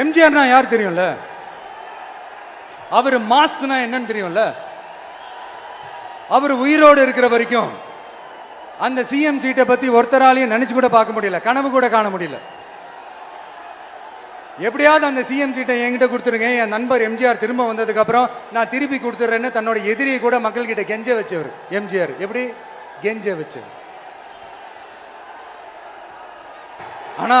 எம்ஜிஆர்னா யார் தெரியும்ல? அவர் மாஸ்னா என்னன்னு தெரியும்ல? அவர் உயிரோடு இருக்கிற வரைக்கும் அந்த சிஎம் சீட்டை பத்தி ஒருத்தராலையும் நினைச்சு கூட பார்க்க முடியல கனவு கூட காண முடியல. எப்படியாவது அந்த சிஎம் சீட்டை என்கிட்ட கொடுத்துருங்க என் நண்பர் எம்ஜிஆர் திரும்ப வந்ததுக்கு அப்புறம் நான் திருப்பி கொடுத்துட்றேன்னு தன்னோட எதிரியை கூட மக்கள் கிட்ட கெஞ்ச வச்சவர் எம்ஜிஆர். எப்படி? கெஞ்ச வச்சவர். ஆனா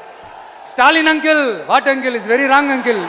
Stalin uncle what uncle is very wrong uncle